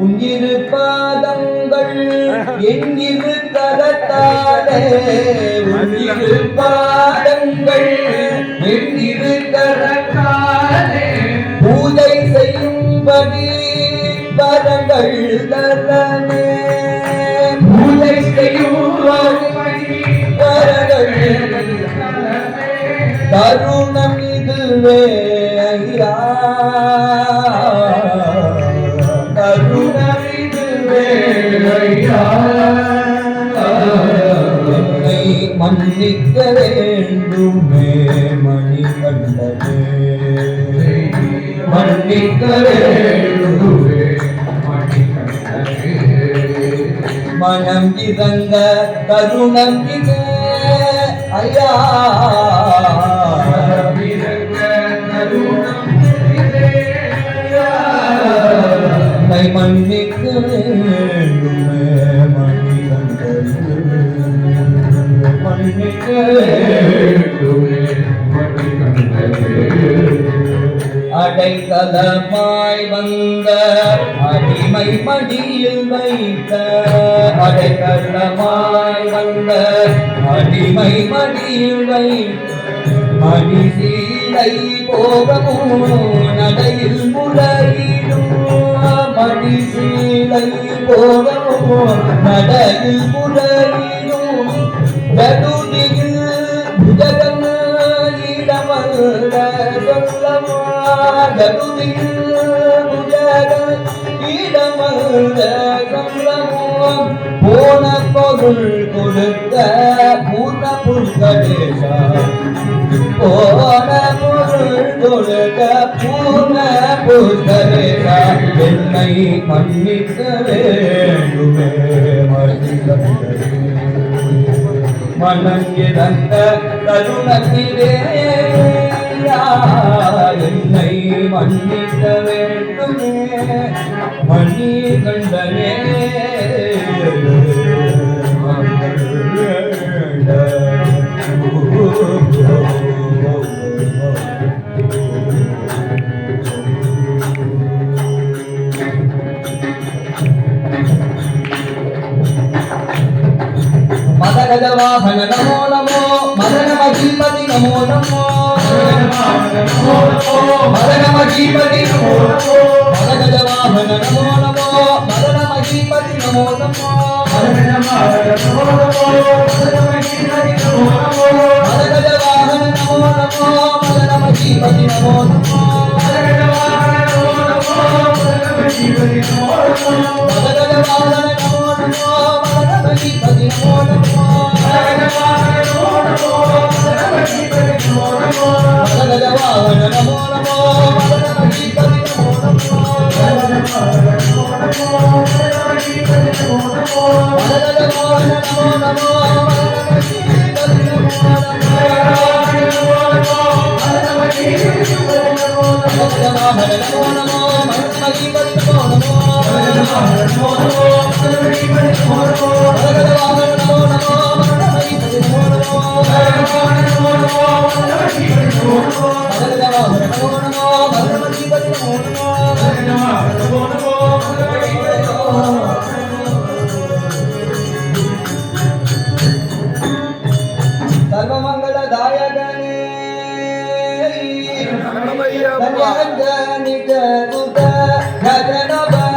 உயிரு பாதங்கள் எங்கிரு கரத்தாலே உயிரு பாதங்கள் எங்கிரு கரத்தாலே பூஜை செய்யும்படி பதங்கள் தரனே பூஜை செய்யும்படி வரங்கள் தருணம் இதுவே ஐயா. மன்னிக்க வேண்டுமே மணிகண்டனே. மன்னிக்க வேண்டுமே மனம் இறங்க தருணம் இது ஐயா. மன்னிக்க அடைக்கலமாய் வந்த அடிமை மடியில் வைத்த அடைக்கலமாய் வந்த அடிமை மடியில் வைத்த மணி சீலை போகமோ நடையில் முறையிடும் மணி சீலை போகமோ நடையில் முறையிடும் போன பொருள் கொடுத்த பூர்ண புஷ்கடேசா போன பொருள் கொடுக்க பூர்ண புஷ்கரேசா என்னை மன்னிக்க வேண்டுமே மன்னிக்கவே. மனம் இறந்த கருணத்திலே என்னை மன்னிக்க வேண்டுமே மணி கண்டனே மதகஜ வாகன நமோ నమో నమో మదన మహీపతి నమో నమో మదన జవాహన నమో నమో మదన మహీపతి నమో నమో మదన జవాహన నమో నమో మదన మహీపతి నమో నమో మదన జవాహన నమో నమో మదన మహీపతి నమో నమో మదన జవాహన నమో నమో మదన మహీపతి నమో నమో మదన జవాహన నమో నమో మదన మహీపతి నమో నమో नमो नमो भगवती नमो नमो नमो नमो भगवती नमो नमो भगवती नमो नमो भगवती नमो नमो भगवती नमो नमो भगवती नमो नमो भगवती नमो नमो भगवती नमो नमो भगवती नमो नमो भगवती नमो नमो सर्वमङ्गलदायकने ಬಲಿಯ ಬಲಿಯ ನಿಜ ಗಗನ